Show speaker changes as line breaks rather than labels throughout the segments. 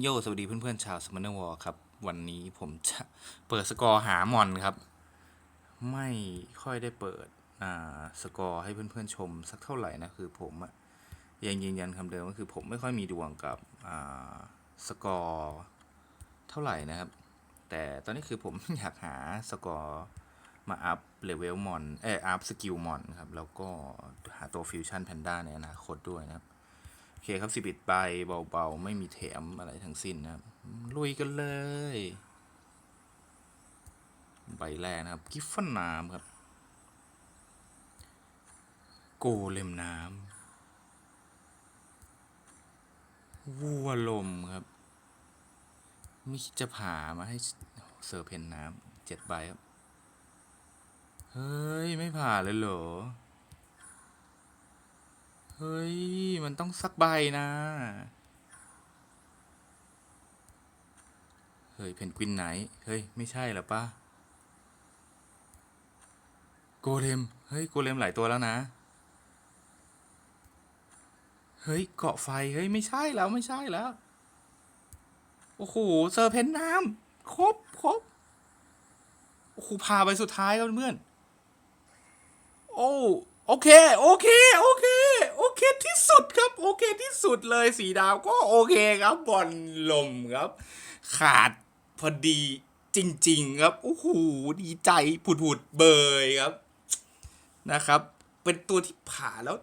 โยสวัสดีเพื่อนๆชาวสม a นวอครับ วันนี้ผมจะเปิดสกอร์หามอนครับ ไม่ค่อยได้เปิดอ่าสกอร์ให้เพื่อนๆชมสักเท่าไหร่นะคือผมอะยังยืนยันคำเดิมก็คือผมไม่ค่อยมีดวงกับอ่าสกอร์เท่าไหร่นะครับ แต่ตอนนี้คือผมอยากหาสกอร์มาอัพเลเวลมอนเอออัพสกิลมอนครับแล้วก็หาตัวฟิวชั่นแพนด้าในอนาคตด้วยนะครับ เคครับสิบิดใบเบาๆ ไม่มีแถมอะไรทั้งสิ้นนะครับ ลุยกันเลย ใบแรกนะครับ กิฟฟอนน้ำครับ โกเลมน้ำวัวลมครับ มิจะผ่ามาให้เซอร์เพนน้ำเจ็ดใบครับ เฮ้ย ไม่ผ่าเลยเหรอ เฮ้ย มันต้องสักใบนะ เฮ้ย เพนกวินไหน เฮ้ย ไม่ใช่หรอปะโกเลม เฮ้ย โกเลมหลายตัวแล้วนะ เฮ้ย เกาะไฟ เฮ้ย ไม่ใช่แล้วไม่ใช่แล้ว โอ้โห เซอร์เพนน้ำครบครบโอ้โหพาไปสุดท้ายครับเพื่อน โอ้ โอเค โอเค โอเค เคที่สุดเลยสีดาวก็โอเคครับบอลลมครับ ขาดพอดีจริง ๆ ครับโอ้โหดีใจผุดๆเบยครับนะครับ เป็นตัวที่ผ่าแล้ว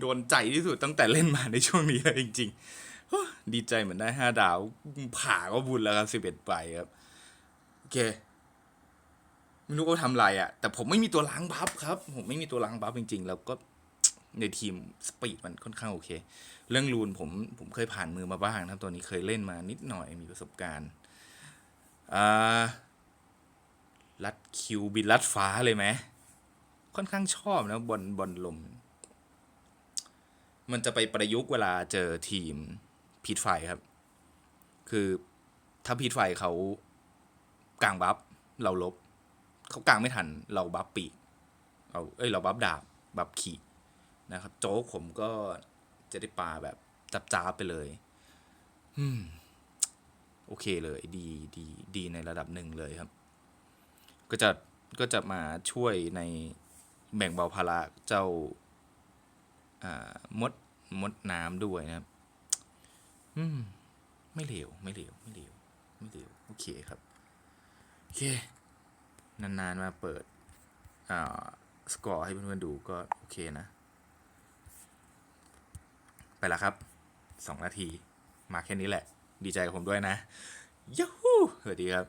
โดนใจที่สุดตั้งแต่เล่นมาในช่วงนี้เลยจริง ๆ ดีใจเหมือนได้ห้าดาว ผ่าก็บุญแล้วครับสิบเอ็ดใบครับโอเคไม่รู้ว่าทำอะไรอะ่ะ แต่ผมไม่มีตัวล้างบัฟครับ ผมไม่มีตัวล้างบัฟจริง ๆ แล้วก็ ในทีมสปีดมันค่อนข้างโอเค เรื่องรูนผมผมเคยผ่านมือมาบ้างนะครับตัวนี้เคยเล่นมานิดหน่อยมีประสบการณ์ลัดคิวบินลัดฟ้าเลยไหมค่อนข้างชอบนะบอลบอลลม มันจะไปประยุกต์เวลาเจอทีมพีทไฟครับ คือถ้าพีทไฟเขากลางบัฟเราลบ เขากลางไม่ทัน เราบัฟปีกเอาเอ้ย เราบัฟดาบ บัฟขี่ นะครับ โจ๊กผมก็จะได้ปลาแบบจับจ้าบๆไปเลยอืมโอเคเลยดีดีดีในระดับหนึ่งเลยครับ ก็จะก็จะมาช่วยในแบ่งเบาภาระเจ้าอ่ามดมดน้ำด้วยนะครับ อืม ไม่เหลวไม่เหลวไม่เหลวไม่เหลวโอเคครับ โอเค นานๆมาเปิด อ่า สกอร์ให้เพื่อนๆดูก็โอเคนะ ไปแล้วครับสองนาที มาแค่นี้แหละ ดีใจกับผมด้วยนะยูฮูสวัสดีครับ